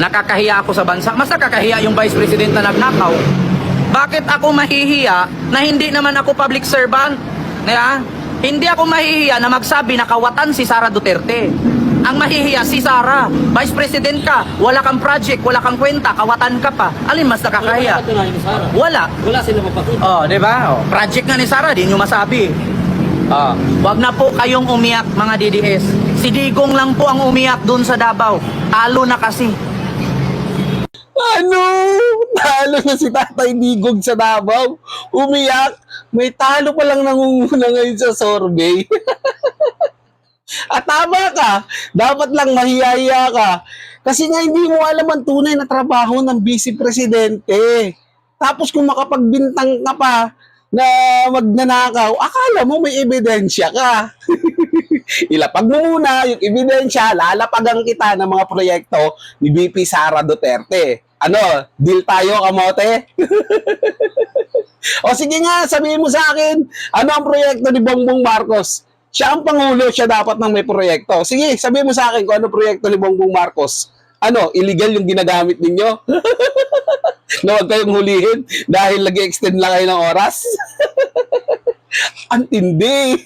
nakakahiya ako sa bansa. Mas nakakahiya yung Vice President na nagnakaw. Bakit ako mahihiya na hindi naman ako public servant? Kaya, hindi ako mahihiya na magsabi na kawatan si Sara Duterte. Ang mahihiya si Sara, Vice President ka, wala kang project, wala kang kwenta, kawatan ka pa. Alin mas nakakahiya? Wala. Wala. Sila mapakita. Oh, 'di ba? Oh, project nga ni Sara, di nyo masabi. Ah, wag na po kayong umiyak mga DDS. Si Digong lang po ang umiyak doon sa Davao. Talo na kasi. Ano? Talo na si Tatay Digog sa Davao. Umiyak. May talo pa lang nangunguna ngayon sa survey. At tama ka. Dapat lang mahihiya ka. Kasi nga hindi mo alam ang tunay na trabaho ng vice presidente. Tapos kung makapagbintang ka pa na magnanakaw, akala mo may ebidensya ka. Ilapag mo muna yung ebidensya, lalapagan kita ng mga proyekto ni VP Sara Duterte. Ano, deal tayo, kamote? o sige nga, sabihin mo sa akin, ano ang proyekto ni Bongbong Marcos? Siya ang Pangulo, siya dapat nang may proyekto. Sige, sabihin mo sa akin kung ano proyekto ni Bongbong Marcos. Ano, illegal yung ginagamit ninyo? na huwag kayong hulihin dahil nag extend lang kayo ng oras? ang tindi.